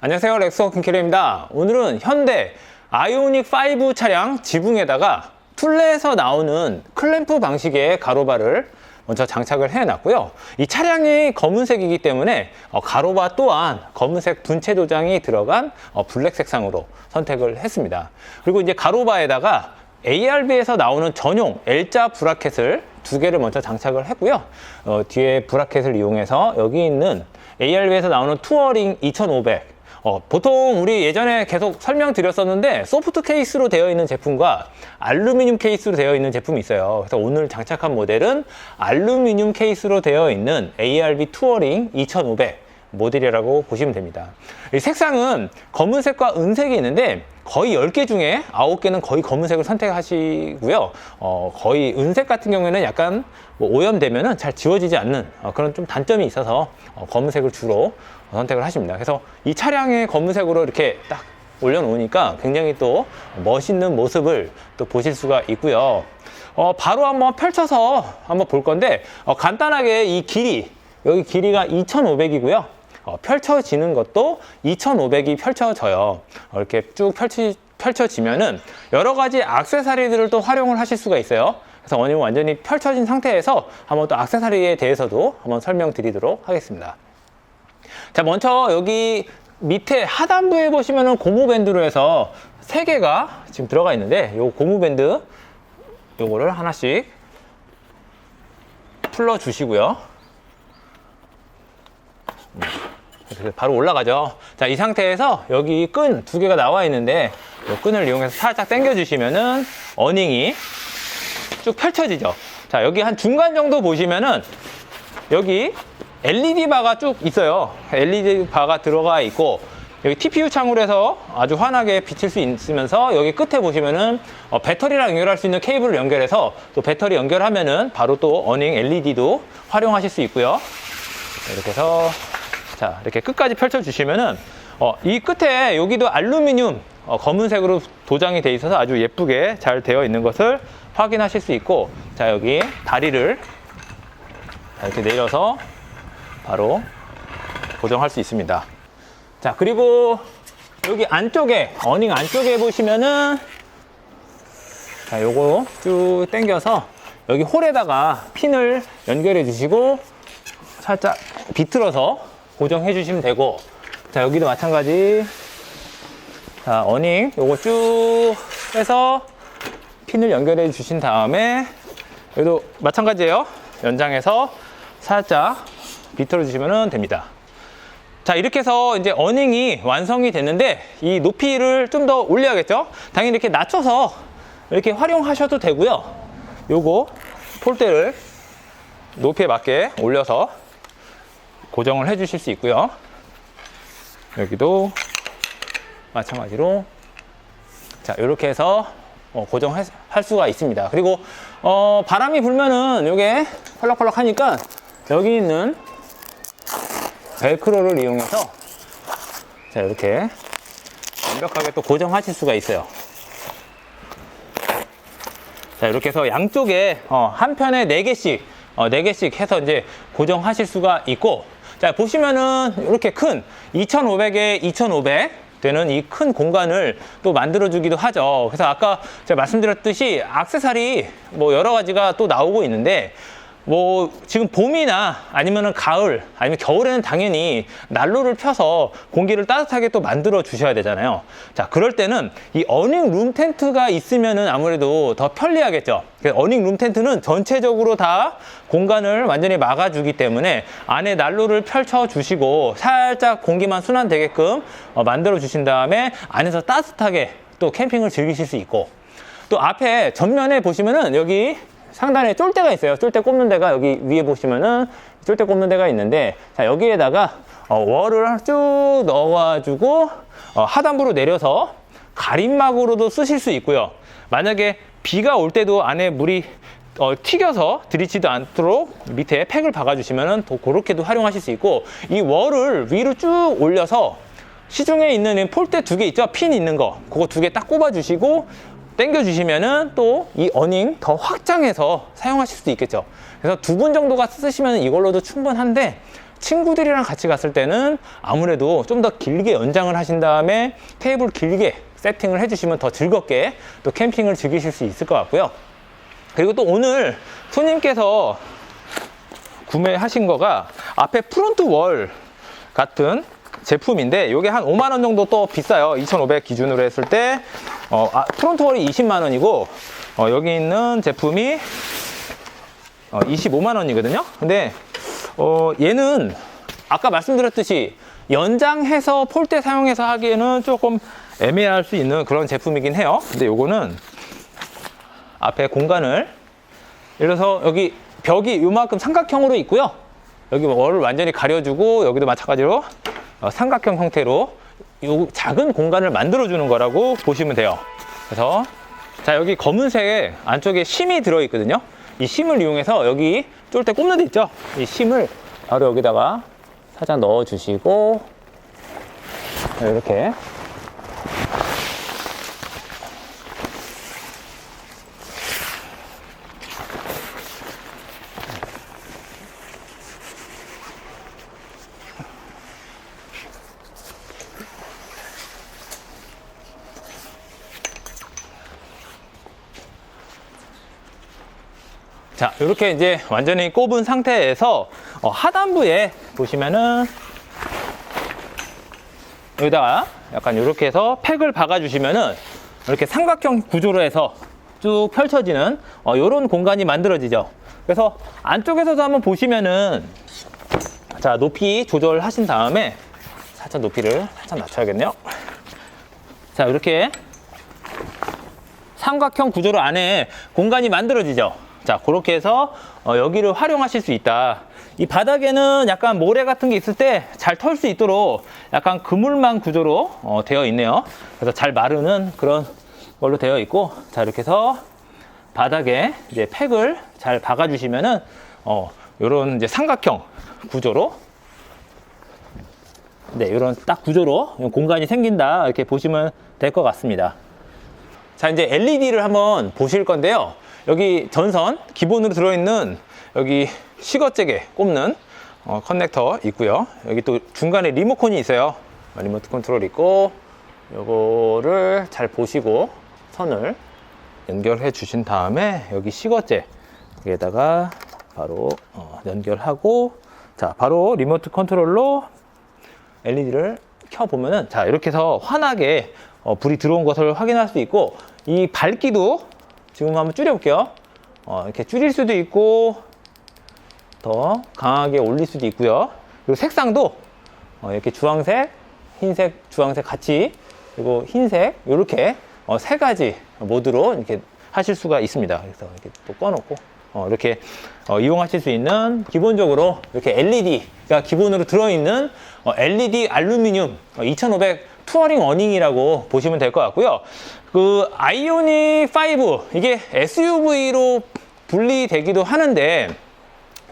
안녕하세요 렉스워 킹캐리입니다. 오늘은 현대 아이오닉 5 차량 지붕에다가 툴레에서 나오는 클램프 방식의 가로바를 먼저 장착을 해놨고요. 이 차량이 검은색이기 때문에 어, 가로바 또한 검은색 분체 도장이 들어간 어, 블랙 색상으로 선택을 했습니다. 그리고 이제 가로바에다가 ARB에서 나오는 전용 L자 브라켓을 두 개를 먼저 장착을 했고요. 어, 뒤에 브라켓을 이용해서 여기 있는 ARB에서 나오는 투어링 2500 어, 보통 우리 예전에 계속 설명드렸었는데 소프트 케이스로 되어 있는 제품과 알루미늄 케이스로 되어 있는 제품이 있어요. 그래서 오늘 장착한 모델은 알루미늄 케이스로 되어 있는 ARB 투어링 2500 모델이라고 보시면 됩니다. 이 색상은 검은색과 은색이 있는데 거의 10개 중에 9개는 거의 검은색을 선택하시고요. 어, 거의 은색 같은 경우에는 약간 뭐 오염되면은 잘 지워지지 않는 어, 그런 좀 단점이 있어서 어, 검은색을 주로 선택을 하십니다. 그래서 이 차량의 검은색으로 이렇게 딱 올려놓으니까 굉장히 또 멋있는 모습을 또 보실 수가 있고요. 어, 바로 한번 펼쳐서 한번 볼 건데 어, 간단하게 이 길이 여기 길이가 2,500이고요. 어, 펼쳐지는 것도 2,500이 펼쳐져요. 어, 이렇게 쭉 펼치, 펼쳐지면은 여러 가지 악세사리들을 또 활용을 하실 수가 있어요. 그래서 오늘 완전히 펼쳐진 상태에서 한번 또 악세사리에 대해서도 한번 설명드리도록 하겠습니다. 자, 먼저 여기 밑에 하단부에 보시면은 고무밴드로 해서 세 개가 지금 들어가 있는데 요 고무밴드 요거를 하나씩 풀러 주시고요. 그래서 바로 올라가죠. 자, 이 상태에서 여기 끈 두 개가 나와 있는데 이 끈을 이용해서 살짝 당겨 주시면은 어닝이 쭉 펼쳐지죠. 자, 여기 한 중간 정도 보시면은 여기 LED 바가 쭉 있어요. LED 바가 들어가 있고 여기 TPU 창으로 해서 아주 환하게 비칠 수 있으면서 여기 끝에 보시면은 어, 배터리랑 연결할 수 있는 케이블을 연결해서 또 배터리 연결하면은 바로 또 어닝 LED도 활용하실 수 있고요. 이렇게 해서 자 이렇게 끝까지 펼쳐 주시면은 어, 이 끝에 여기도 알루미늄 어, 검은색으로 도장이 돼 있어서 아주 예쁘게 잘 되어 있는 것을 확인하실 수 있고 자 여기 다리를 이렇게 내려서 바로 고정할 수 있습니다. 자, 그리고 여기 안쪽에, 어닝 안쪽에 보시면은 자, 요거 쭉 당겨서 여기 홀에다가 핀을 연결해 주시고 살짝 비틀어서 고정해 주시면 되고 자, 여기도 마찬가지 자, 어닝 요거 쭉 해서 핀을 연결해 주신 다음에 여기도 마찬가지예요. 연장해서 살짝 비틀어 주시면 됩니다. 자, 이렇게 해서 이제 어닝이 완성이 됐는데 이 높이를 좀 더 올려야겠죠? 당연히 이렇게 낮춰서 이렇게 활용하셔도 되고요. 요거 폴대를 높이에 맞게 올려서 고정을 해 주실 수 있고요. 여기도 마찬가지로 자, 이렇게 해서 어, 고정할 수가 있습니다. 그리고 어, 바람이 불면은 이게 펄럭펄럭 하니까 여기 있는 벨크로를 이용해서 자 이렇게 완벽하게 또 고정하실 수가 있어요. 자 이렇게 해서 양쪽에 어, 한 편에 네 개씩 어, 네 개씩 해서 이제 고정하실 수가 있고 자 보시면은 이렇게 큰 2,500에 2,500 되는 이 큰 공간을 또 만들어 주기도 하죠. 그래서 아까 제가 말씀드렸듯이 악세사리 뭐 여러 가지가 또 나오고 있는데 뭐 지금 봄이나 아니면은 가을 아니면 겨울에는 당연히 난로를 펴서 공기를 따뜻하게 또 만들어 주셔야 되잖아요. 자, 그럴 때는 이 어닝 룸 텐트가 있으면은 아무래도 더 편리하겠죠. 어닝 룸 텐트는 전체적으로 다 공간을 완전히 막아주기 때문에 안에 난로를 펼쳐 주시고 살짝 공기만 순환되게끔 어, 만들어 주신 다음에 안에서 따뜻하게 또 캠핑을 즐기실 수 있고 또 앞에 전면에 보시면은 여기 상단에 쫄대가 있어요. 쫄대 꼽는 데가 여기 위에 보시면은 쫄대 꼽는 데가 있는데 자 여기에다가 어, 월을 쭉 넣어가지고 어, 하단부로 내려서 가림막으로도 쓰실 수 있고요. 만약에 비가 올 때도 안에 물이 어, 튀겨서 들이치지 않도록 밑에 팩을 박아주시면은 또 그렇게도 활용하실 수 있고 이 월을 위로 쭉 올려서 시중에 있는 폴대 두 개 있죠? 핀 있는 거 그거 두 개 딱 꼽아주시고 당겨주시면은 또 이 어닝 더 확장해서 사용하실 수도 있겠죠. 그래서 두 분 정도가 쓰시면 이걸로도 충분한데 친구들이랑 같이 갔을 때는 아무래도 좀 더 길게 연장을 하신 다음에 테이블 길게 세팅을 해주시면 더 즐겁게 또 캠핑을 즐기실 수 있을 것 같고요. 그리고 또 오늘 손님께서 구매하신 거가 앞에 프론트 월 같은 제품인데 이게 한 5만 원 정도 또 비싸요. 2,500 기준으로 했을 때 어, 아, 프론트 월이 20만 원이고 어, 여기 있는 제품이 어, 25만 원이거든요. 근데 어, 얘는 아까 말씀드렸듯이 연장해서 폴대 사용해서 하기에는 조금 애매할 수 있는 그런 제품이긴 해요. 근데 요거는 앞에 공간을 예를 들어서 여기 벽이 요만큼 삼각형으로 있고요. 여기 월을 완전히 가려주고 여기도 마찬가지로 어, 삼각형 형태로 요 작은 공간을 만들어 주는 거라고 보시면 돼요. 그래서 자 여기 검은색 안쪽에 심이 들어 있거든요. 이 심을 이용해서 여기 쫄 때 꼽는 데 있죠. 이 심을 바로 여기다가 살짝 넣어 주시고 이렇게 자, 이렇게 이제 완전히 꼽은 상태에서 어, 하단부에 보시면은 여기다가 약간 이렇게 해서 팩을 박아주시면은 이렇게 삼각형 구조로 해서 쭉 펼쳐지는 어, 이런 공간이 만들어지죠. 그래서 안쪽에서도 한번 보시면은 자 높이 조절하신 다음에 살짝 높이를 살짝 낮춰야겠네요. 자 이렇게 삼각형 구조로 안에 공간이 만들어지죠. 자, 그렇게 해서 어, 여기를 활용하실 수 있다. 이 바닥에는 약간 모래 같은 게 있을 때 잘 털 수 있도록 약간 그물망 구조로 어, 되어 있네요. 그래서 잘 마르는 그런 걸로 되어 있고, 자, 이렇게 해서 바닥에 이제 팩을 잘 박아 주시면은, 어, 요런 이제 삼각형 구조로 네, 이런 딱 구조로 공간이 생긴다. 이렇게 보시면 될 것 같습니다. 자, 이제 LED를 한번 보실 건데요. 여기 전선, 기본으로 들어있는 여기 시거잭에 꼽는 어, 커넥터 있고요. 여기 또 중간에 리모컨이 있어요. 어, 리모트 컨트롤 있고, 요거를 잘 보시고 선을 연결해 주신 다음에 여기 시거잭 여기에다가 바로 어, 연결하고 자, 바로 리모트 컨트롤로 LED를 켜 보면은 자 이렇게 해서 환하게 어, 불이 들어온 것을 확인할 수 있고 이 밝기도 지금 한번 줄여볼게요. 어, 이렇게 줄일 수도 있고 더 강하게 올릴 수도 있고요. 그리고 색상도 어, 이렇게 주황색, 흰색, 주황색 같이 그리고 흰색 이렇게 어, 세 가지 모드로 이렇게 하실 수가 있습니다. 그래서 이렇게 또 꺼놓고 어, 이렇게 어, 이용하실 수 있는 기본적으로 이렇게 LED가 기본으로 들어있는 어, LED 알루미늄 2500 투어링 어닝이라고 보시면 될 것 같고요. 그 아이오닉 5 이게 SUV로 분리되기도 하는데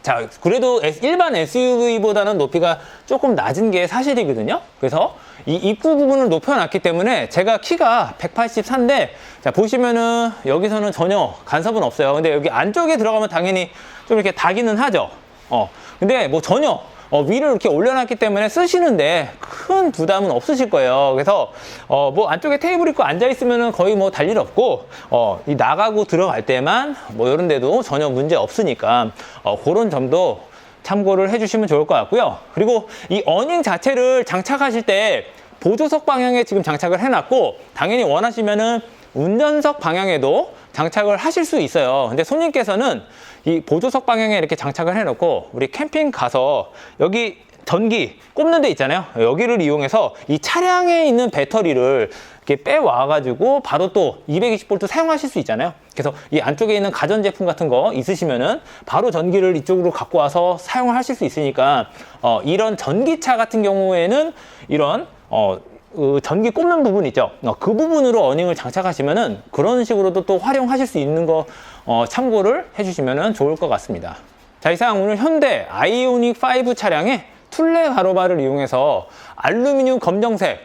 자, 그래도 일반 SUV보다는 높이가 조금 낮은 게 사실이거든요. 그래서 이 입구 부분을 높여놨기 때문에 제가 키가 184인데, 자, 보시면은 여기서는 전혀 간섭은 없어요. 근데 여기 안쪽에 들어가면 당연히 좀 이렇게 닿기는 하죠. 어, 근데 뭐 전혀 어, 위를 이렇게 올려놨기 때문에 쓰시는데 큰 부담은 없으실 거예요. 그래서 어, 뭐 안쪽에 테이블 있고 앉아 있으면은 거의 뭐 달일 없고 어, 이 나가고 들어갈 때만 뭐 이런 데도 전혀 문제 없으니까 어, 그런 점도 참고를 해주시면 좋을 것 같고요. 그리고 이 어닝 자체를 장착하실 때 보조석 방향에 지금 장착을 해놨고 당연히 원하시면은 운전석 방향에도 장착을 하실 수 있어요. 근데 손님께서는 이 보조석 방향에 이렇게 장착을 해놓고 우리 캠핑 가서 여기 전기 꼽는 데 있잖아요. 여기를 이용해서 이 차량에 있는 배터리를 이렇게 빼와 가지고 바로 또 220V 사용하실 수 있잖아요. 그래서 이 안쪽에 있는 가전제품 같은 거 있으시면은 바로 전기를 이쪽으로 갖고 와서 사용을 하실 수 있으니까 어, 이런 전기차 같은 경우에는 이런 어, 그 전기 꼽는 부분 있죠. 어, 그 부분으로 어닝을 장착하시면은 그런 식으로도 또 활용하실 수 있는 거 어, 참고를 해주시면은 좋을 것 같습니다. 자, 이상 오늘 현대 아이오닉 5 차량에 툴레 가로바를 이용해서 알루미늄 검정색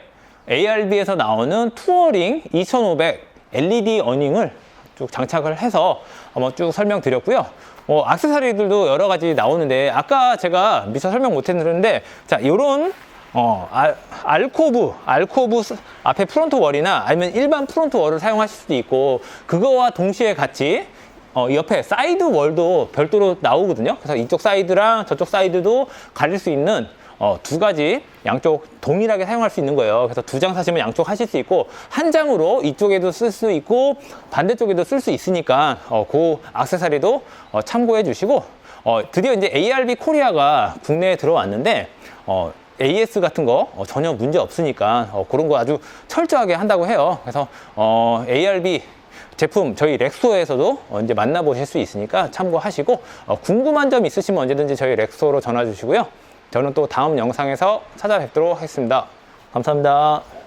ARB에서 나오는 투어링 2500 LED 어닝을 쭉 장착을 해서 한번 쭉 설명드렸고요. 어, 악세사리들도 여러 가지 나오는데 아까 제가 미처 설명 못 했는데 자 요런 어, 알, 알코브, 알코브 스- 앞에 프론트 월이나 아니면 일반 프론트 월을 사용하실 수도 있고 그거와 동시에 같이 어, 이 옆에 사이드 월도 별도로 나오거든요. 그래서 이쪽 사이드랑 저쪽 사이드도 가릴 수 있는 어, 두 가지 양쪽 동일하게 사용할 수 있는 거예요. 그래서 두 장 사시면 양쪽 하실 수 있고 한 장으로 이쪽에도 쓸 수 있고 반대쪽에도 쓸 수 있으니까 어, 그 악세사리도 어, 참고해 주시고 어, 드디어 이제 ARB 코리아가 국내에 들어왔는데 어, AS 같은 거 어, 전혀 문제 없으니까 어, 그런 거 아주 철저하게 한다고 해요. 그래서 어, ARB 제품 저희 렉소에서도 어, 이제 만나보실 수 있으니까 참고하시고 어, 궁금한 점 있으시면 언제든지 저희 렉소로 전화 주시고요. 저는 또 다음 영상에서 찾아뵙도록 하겠습니다. 감사합니다.